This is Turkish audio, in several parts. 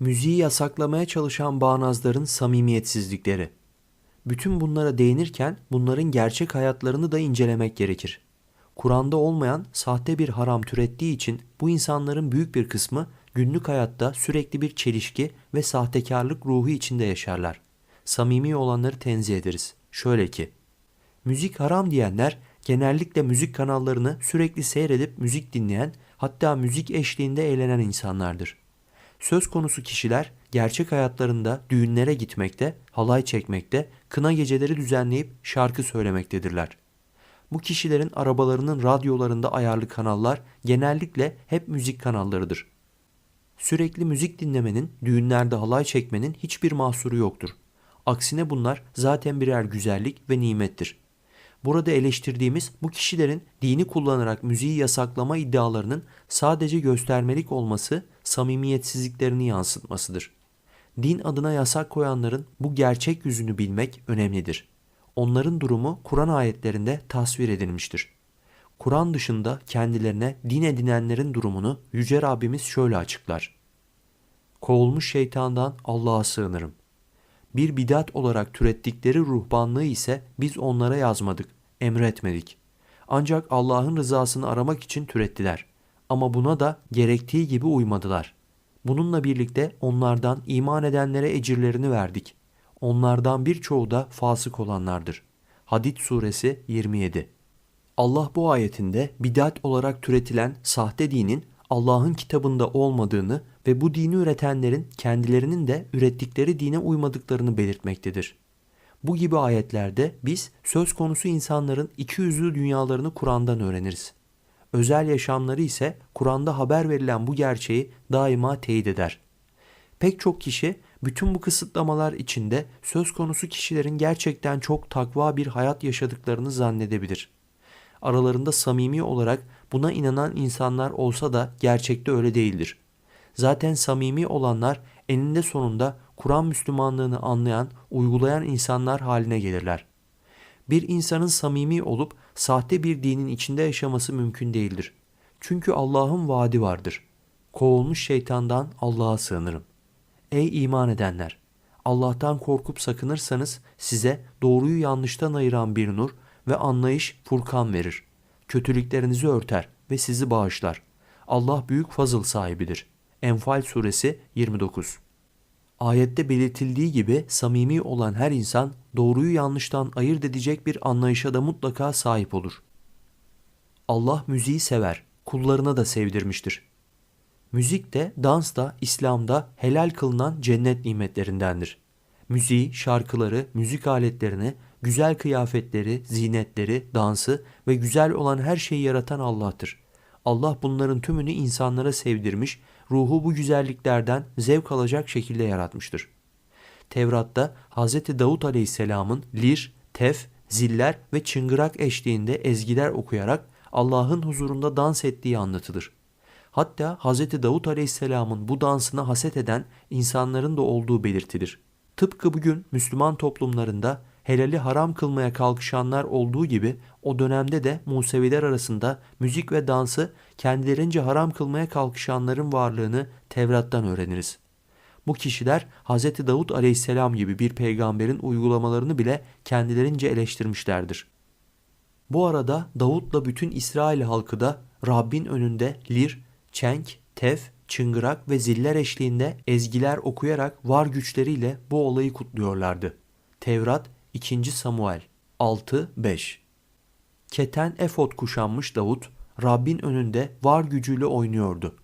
Müziği yasaklamaya çalışan bağnazların samimiyetsizlikleri. Bütün bunlara değinirken bunların gerçek hayatlarını da incelemek gerekir. Kur'an'da olmayan sahte bir haram türettiği için bu insanların büyük bir kısmı günlük hayatta sürekli bir çelişki ve sahtekarlık ruhu içinde yaşarlar. Samimi olanları tenzih ederiz. Şöyle ki, müzik haram diyenler genellikle müzik kanallarını sürekli seyredip müzik dinleyen hatta müzik eşliğinde eğlenen insanlardır. Söz konusu kişiler gerçek hayatlarında düğünlere gitmekte, halay çekmekte, kına geceleri düzenleyip şarkı söylemektedirler. Bu kişilerin arabalarının radyolarında ayarlı kanallar genellikle hep müzik kanallarıdır. Sürekli müzik dinlemenin, düğünlerde halay çekmenin hiçbir mahsuru yoktur. Aksine bunlar zaten birer güzellik ve nimettir. Burada eleştirdiğimiz bu kişilerin dini kullanarak müziği yasaklama iddialarının sadece göstermelik olması, samimiyetsizliklerini yansıtmasıdır. Din adına yasak koyanların bu gerçek yüzünü bilmek önemlidir. Onların durumu Kur'an ayetlerinde tasvir edilmiştir. Kur'an dışında kendilerine din edinenlerin durumunu Yüce Rabbimiz şöyle açıklar. Kovulmuş şeytandan Allah'a sığınırım. Bir bidat olarak türettikleri ruhbanlığı ise biz onlara yazmadık, emretmedik. Ancak Allah'ın rızasını aramak için türettiler. Ama buna da gerektiği gibi uymadılar. Bununla birlikte onlardan iman edenlere ecirlerini verdik. Onlardan birçoğu da fasık olanlardır. Hadid suresi 27 Allah bu ayetinde bidat olarak türetilen sahte dinin Allah'ın kitabında olmadığını ve bu dini üretenlerin kendilerinin de ürettikleri dine uymadıklarını belirtmektedir. Bu gibi ayetlerde biz söz konusu insanların iki yüzlü dünyalarını Kur'an'dan öğreniriz. Özel yaşamları ise Kur'an'da haber verilen bu gerçeği daima teyit eder. Pek çok kişi bütün bu kısıtlamalar içinde söz konusu kişilerin gerçekten çok takva bir hayat yaşadıklarını zannedebilir. Aralarında samimi olarak buna inanan insanlar olsa da gerçekte öyle değildir. Zaten samimi olanlar eninde sonunda Kur'an Müslümanlığını anlayan, uygulayan insanlar haline gelirler. Bir insanın samimi olup sahte bir dinin içinde yaşaması mümkün değildir. Çünkü Allah'ın vaadi vardır. Kovulmuş şeytandan Allah'a sığınırım. Ey iman edenler! Allah'tan korkup sakınırsanız size doğruyu yanlıştan ayıran bir nur ve anlayış Furkan verir. Kötülüklerinizi örter ve sizi bağışlar. Allah büyük fazıl sahibidir. Enfal suresi 29 Ayette belirtildiği gibi samimi olan her insan doğruyu yanlıştan ayırt edecek bir anlayışa da mutlaka sahip olur. Allah müziği sever, kullarına da sevdirmiştir. Müzik de, dans da İslam'da helal kılınan cennet nimetlerindendir. Müziği, şarkıları, müzik aletlerini, güzel kıyafetleri, zinetleri, dansı ve güzel olan her şeyi yaratan Allah'tır. Allah bunların tümünü insanlara sevdirmiş, ruhu bu güzelliklerden zevk alacak şekilde yaratmıştır. Tevrat'ta Hz. Davut Aleyhisselam'ın lir, tef, ziller ve çıngırak eşliğinde ezgiler okuyarak Allah'ın huzurunda dans ettiği anlatılır. Hatta Hz. Davut Aleyhisselam'ın bu dansına haset eden insanların da olduğu belirtilir. Tıpkı bugün Müslüman toplumlarında helali haram kılmaya kalkışanlar olduğu gibi o dönemde de Museviler arasında müzik ve dansı kendilerince haram kılmaya kalkışanların varlığını Tevrat'tan öğreniriz. Bu kişiler Hz. Davut aleyhisselam gibi bir peygamberin uygulamalarını bile kendilerince eleştirmişlerdir. Bu arada Davut'la bütün İsrail halkı da Rabbin önünde lir, çenk, tef, çıngırak ve ziller eşliğinde ezgiler okuyarak var güçleriyle bu olayı kutluyorlardı. Tevrat 2. Samuel 6-5 Keten efot kuşanmış Davut, Rabbin önünde var gücüyle oynuyordu.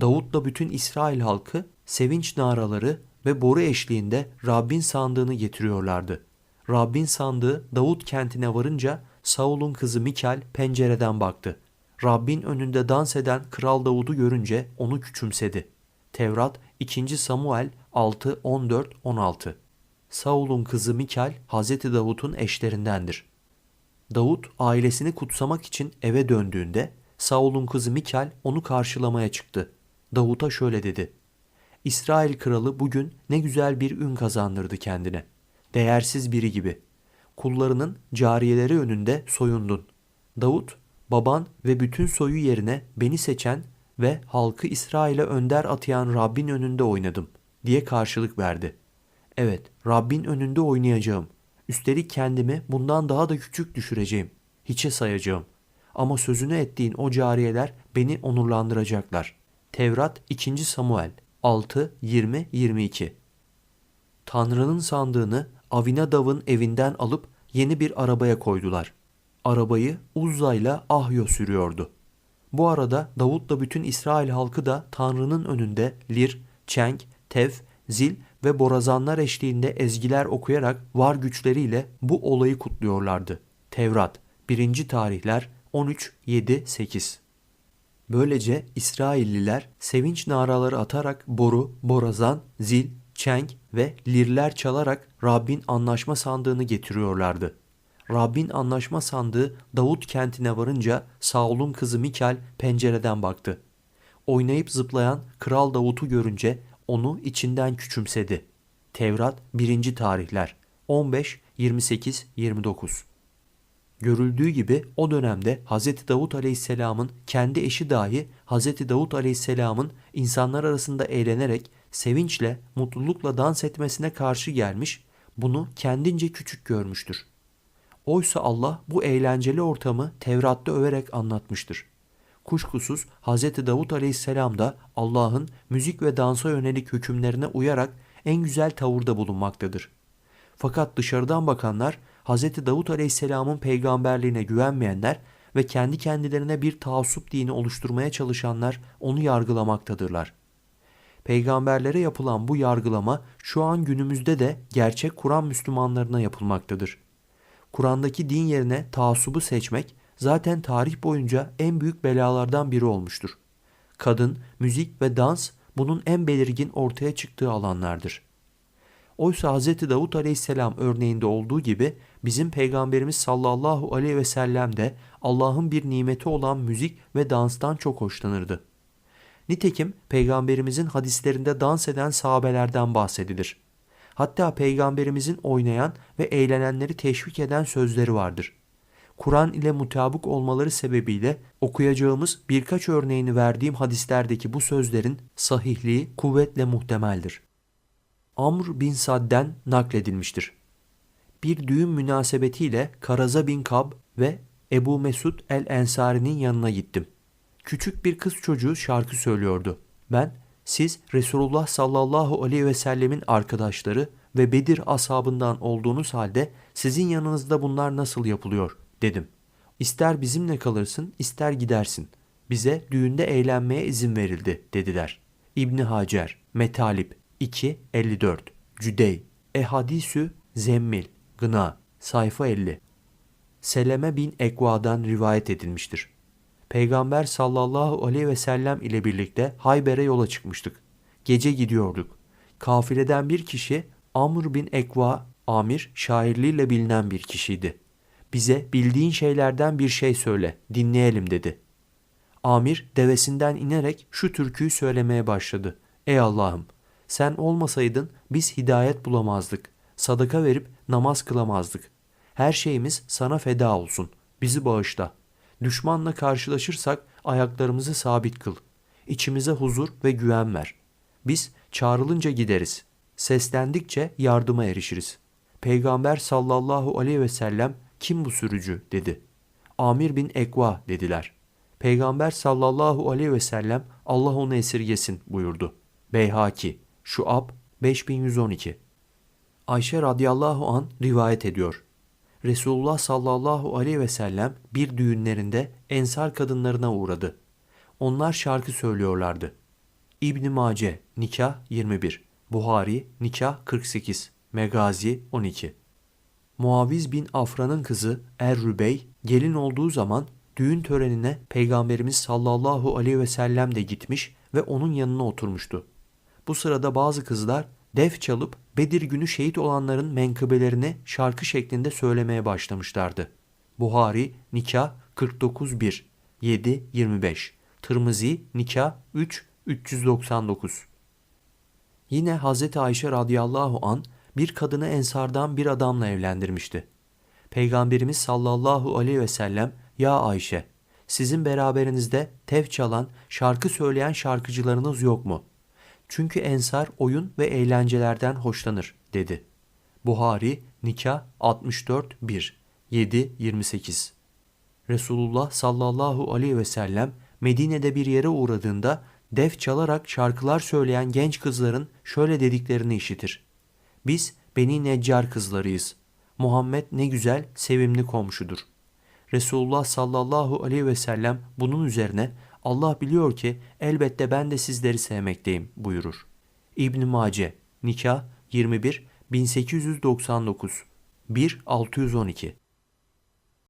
Davut'la bütün İsrail halkı sevinç naraları ve boru eşliğinde Rabbin sandığını getiriyorlardı. Rabbin sandığı Davut kentine varınca Saul'un kızı Mikal pencereden baktı. Rabbin önünde dans eden Kral Davud'u görünce onu küçümsedi. Tevrat 2. Samuel 6, 14, 16 Saul'un kızı Mikal, Hz. Davut'un eşlerindendir. Davut ailesini kutsamak için eve döndüğünde Saul'un kızı Mikal onu karşılamaya çıktı. Davut'a şöyle dedi. İsrail kralı bugün ne güzel bir ün kazandırdı kendine. Değersiz biri gibi. Kullarının cariyeleri önünde soyundun. Davut, baban ve bütün soyu yerine beni seçen ve halkı İsrail'e önder atayan Rabbin önünde oynadım. diye karşılık verdi. Evet, Rabbin önünde oynayacağım. Üstelik kendimi bundan daha da küçük düşüreceğim. Hiçe sayacağım. Ama sözünü ettiğin o cariyeler beni onurlandıracaklar. Tevrat 2. Samuel 6, 20, 22 Tanrı'nın sandığını Avinadav'ın evinden alıp yeni bir arabaya koydular. Arabayı Uzza ile Ahyo sürüyordu. Bu arada Davut'la bütün İsrail halkı da Tanrı'nın önünde lir, çenk, tef, zil ve borazanlar eşliğinde ezgiler okuyarak var güçleriyle bu olayı kutluyorlardı. Tevrat 1. Tarihler 13, 7, 8 Böylece İsrailliler sevinç naraları atarak boru, borazan, zil, çenk ve lirler çalarak Rabbin anlaşma sandığını getiriyorlardı. Rabbin anlaşma sandığı Davut kentine varınca Saul'un kızı Mikal pencereden baktı. Oynayıp zıplayan Kral Davut'u görünce onu içinden küçümsedi. Tevrat 1. Tarihler 15, 28, 29 Görüldüğü gibi o dönemde Hz. Davut Aleyhisselam'ın kendi eşi dahi Hz. Davut Aleyhisselam'ın insanlar arasında eğlenerek sevinçle, mutlulukla dans etmesine karşı gelmiş, bunu kendince küçük görmüştür. Oysa Allah bu eğlenceli ortamı Tevrat'ta överek anlatmıştır. Kuşkusuz Hz. Davut Aleyhisselam da Allah'ın müzik ve dansa yönelik hükümlerine uyarak en güzel tavırda bulunmaktadır. Fakat dışarıdan bakanlar Hz. Davut Aleyhisselam'ın peygamberliğine güvenmeyenler ve kendi kendilerine bir taassup dini oluşturmaya çalışanlar onu yargılamaktadırlar. Peygamberlere yapılan bu yargılama şu an günümüzde de gerçek Kur'an Müslümanlarına yapılmaktadır. Kur'an'daki din yerine taassubu seçmek zaten tarih boyunca en büyük belalardan biri olmuştur. Kadın, müzik ve dans bunun en belirgin ortaya çıktığı alanlardır. Oysa Hz. Davut Aleyhisselam örneğinde olduğu gibi bizim Peygamberimiz sallallahu aleyhi ve sellem de Allah'ın bir nimeti olan müzik ve danstan çok hoşlanırdı. Nitekim Peygamberimizin hadislerinde dans eden sahabelerden bahsedilir. Hatta Peygamberimizin oynayan ve eğlenenleri teşvik eden sözleri vardır. Kur'an ile mutabık olmaları sebebiyle okuyacağımız birkaç örneğini verdiğim hadislerdeki bu sözlerin sahihliği kuvvetle muhtemeldir. Amr bin Sad'den nakledilmiştir. Bir düğün münasebetiyle Karaza bin Kab ve Ebu Mesud el-Ensari'nin yanına gittim. Küçük bir kız çocuğu şarkı söylüyordu. Ben, siz Resulullah sallallahu aleyhi ve sellemin arkadaşları ve Bedir ashabından olduğunuz halde sizin yanınızda bunlar nasıl yapılıyor dedim. İster bizimle kalırsın ister gidersin. Bize düğünde eğlenmeye izin verildi dediler. İbni Hacer, Metalip 2.54 Cüdey Ehadisü Zemmil Gına Sayfa 50 Seleme bin Ekva'dan rivayet edilmiştir. Peygamber sallallahu aleyhi ve sellem ile birlikte Hayber'e yola çıkmıştık. Gece gidiyorduk. Kafileden bir kişi Amr bin Ekva, amir şairliğiyle bilinen bir kişiydi. Bize bildiğin şeylerden bir şey söyle, dinleyelim dedi. Amir devesinden inerek şu türküyü söylemeye başladı. Ey Allah'ım sen olmasaydın biz hidayet bulamazdık. Sadaka verip namaz kılamazdık. Her şeyimiz sana feda olsun. Bizi bağışla. Düşmanla karşılaşırsak ayaklarımızı sabit kıl. İçimize huzur ve güven ver. Biz çağrılınca gideriz. Seslendikçe yardıma erişiriz. Peygamber sallallahu aleyhi ve sellem kim bu sürücü dedi. Amir bin Ekva dediler. Peygamber sallallahu aleyhi ve sellem Allah onu esirgesin buyurdu. Beyhaki Şuab 5112 Ayşe radıyallahu an rivayet ediyor. Resulullah sallallahu aleyhi ve sellem bir düğünlerinde ensar kadınlarına uğradı. Onlar şarkı söylüyorlardı. İbn Mace nikah 21, Buhari nikah 48, Megazi 12. Muaviz bin Afra'nın kızı Er-Rübey gelin olduğu zaman düğün törenine Peygamberimiz sallallahu aleyhi ve sellem de gitmiş ve onun yanına oturmuştu. Bu sırada bazı kızlar def çalıp Bedir günü şehit olanların menkıbelerini şarkı şeklinde söylemeye başlamışlardı. Buhari Nikah 49.1 7.25 Tırmızi Nikah 3 399 Yine Hz. Ayşe radıyallahu an bir kadını ensardan bir adamla evlendirmişti. Peygamberimiz sallallahu aleyhi ve sellem ya Ayşe sizin beraberinizde tev çalan, şarkı söyleyen şarkıcılarınız yok mu? Çünkü ensar oyun ve eğlencelerden hoşlanır dedi. Buhari Nikah 64 1 7 28 Resulullah sallallahu aleyhi ve sellem Medine'de bir yere uğradığında def çalarak şarkılar söyleyen genç kızların şöyle dediklerini işitir. Biz Beni Neccar kızlarıyız. Muhammed ne güzel, sevimli komşudur. Resulullah sallallahu aleyhi ve sellem bunun üzerine Allah biliyor ki elbette ben de sizleri sevmekteyim buyurur. İbn Mace Nikah 21 1899 1 612